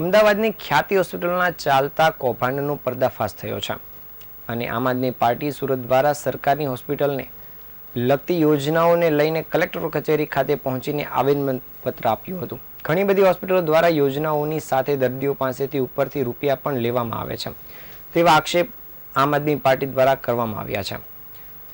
અમદાવાદની ખ્યાતિ હોસ્પિટલના ચાલતા કૌભાંડનો પર્દાફાશ થયો છે. અને આમ આદમી પાર્ટી સુરત દ્વારા સરકારની હોસ્પિટલને લગતી યોજનાઓને લઈને કલેક્ટર કચેરી ખાતે પહોંચીને આવેદનપત્ર આપ્યું હતું. ઘણી બધી હોસ્પિટલો દ્વારા યોજનાઓની સાથે દર્દીઓ પાસેથી ઉપરથી રૂપિયા પણ લેવામાં આવે છે. તેવા આક્ષેપ આમ આદમી પાર્ટી દ્વારા કરવામાં આવ્યા છે.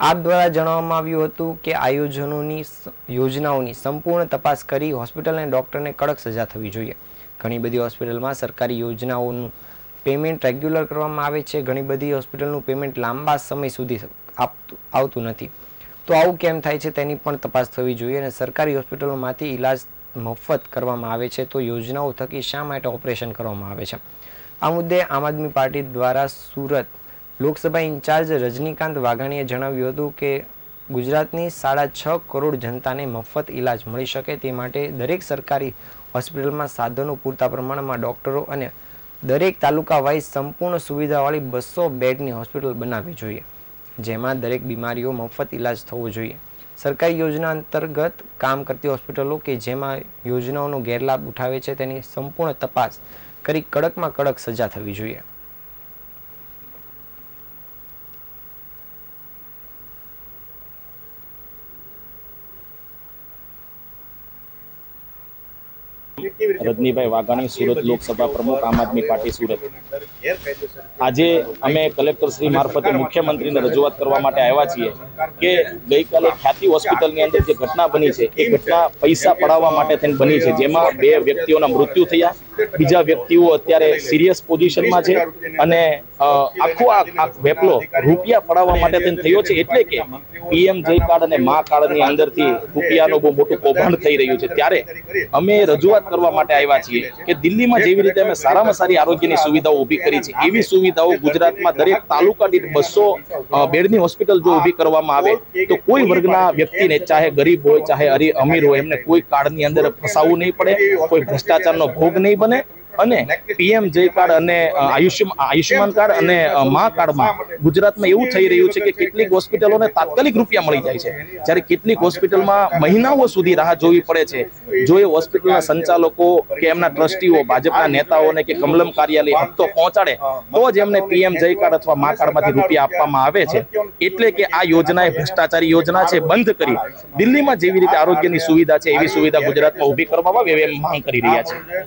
આપ દ્વારા જણાવવામાં આવ્યું હતું કે આયોજનોની યોજનાઓની સંપૂર્ણ તપાસ કરી હોસ્પિટલ અને ડોક્ટરને કડક સજા થવી જોઈએ. ઘણી બધી હોસ્પિટલમાં સરકારી યોજનાઓનું પેમેન્ટ રેગ્યુલર કરવામાં આવે છે. ઘણી બધી હોસ્પિટલનું પેમેન્ટ લાંબા સમય સુધી આપતું, આવતું નથી. તો આવું કેમ થાય છે તેની પણ તપાસ થવી જોઈએ અને સરકારી હોસ્પિટલોમાંથી ઈલાજ મફત કરવામાં આવે છે તો યોજનાઓ થકી શા માટે ઓપરેશન કરવામાં આવે છે? આ મુદ્દે આમ આદમી પાર્ટી દ્વારા સુરત લોકસભા ઇન્ચાર્જ રજનીકાંત વાઘાણીએ જણાવ્યું હતું કે ગુજરાતની સાડા છ કરોડ જનતાને મફત ઈલાજ મળી શકે તે માટે દરેક સરકારી હોસ્પિટલમાં સાધનો પૂરતા પ્રમાણમાં ડોક્ટરો અને દરેક તાલુકા વાઇઝ સંપૂર્ણ સુવિધાવાળી બસો બેડની હોસ્પિટલ બનાવવી જોઈએ, જેમાં દરેક બીમારીઓ મફત ઈલાજ થવો જોઈએ. સરકારી યોજના અંતર્ગત કામ કરતી હોસ્પિટલો કે જેમાં યોજનાઓનો ગેરલાભ ઉઠાવે છે તેની સંપૂર્ણ તપાસ કરી કડકમાં કડક સજા થવી જોઈએ. રજનીભાઈ વાઘાણી સુરત લોકસભા પ્રમુખ, આમ આદમી પાર્ટી સુરત. આજે અમે કલેક્ટર શ્રી મારફતે મુખ્યમંત્રીને રજૂઆત કરવા માટે આવ્યા છીએ કે ગઈકાલે ખ્યાતિ હોસ્પિટલની અંદર જે ઘટના બની છે, એ ઘટના પૈસા પડાવવા માટે થઈને બની છે. જેમાં બે વ્યક્તિઓના મૃત્યુ થયા, બીજા વ્યક્તિઓ અત્યારે સિરિયસ પોઝિશનમાં છે અને આખો આ વેપલો, રૂપિયા પડાવવા માટે થઈને થયો છે એટલે કે પીએમ જય કાર્ડ અને મા કાર્ડની અંદરથી રૂપિયાનું બહુ મોટું કૌભાંડ થઈ રહ્યું છે. ત્યારે અમે રજૂઆત કરવા માટે આવ્યા છીએ કે દિલ્હીમાં જેવી રીતે અમે સારામાં સારી આરોગ્યની સુવિધાઓ ઊભી કરી છે, એવી સુવિધાઓ ગુજરાતમાં દરેક તાલુકા દીઠ બસો બેડની હોસ્પિટલ જો ઊભી કરવામાં આવે, તો કોઈ વર્ગના વ્યક્તિને ચાહે ગરીબ હોય, ચાહે અમીર હોય, એમને કોઈ કાર્ડની અંદર ફસાવવું નહીં પડે, કોઈ ભ્રષ્ટાચારનો ભોગ નહીં બને અને પીએમ જય કાર્ડ અને આયુષ્યમાન કાર્ડ અને મા કાર્ડમાં ગુજરાતમાં એવું થઈ રહ્યું છે કે કેટલીક હોસ્પિટલોને તાત્કાલિક રૂપિયા મળી જાય છે. જ્યારે કેટલીક હોસ્પિટલમાં મહિનાઓ સુધી રાહ જોવી પડે છે. જો એ હોસ્પિટલના સંચાલકો કે એમના ટ્રસ્ટીઓ, ભાજપના નેતાઓને કે કમલમ કાર્યાલય હપ્તો પહોંચાડે, તો જ એમને પીએમ જય કાર્ડ અથવા મા કાર્ડમાંથી રૂપિયા આપવામાં આવે છે. એટલે કે આ યોજના એ ભ્રષ્ટાચારી યોજના છે, બંધ કરી દિલ્હીમાં જેવી રીતે આરોગ્યની સુવિધા છે, એવી સુવિધા ગુજરાતમાં ઊભી કરવામાં આવે એવી માંગ કરી રહ્યા છે.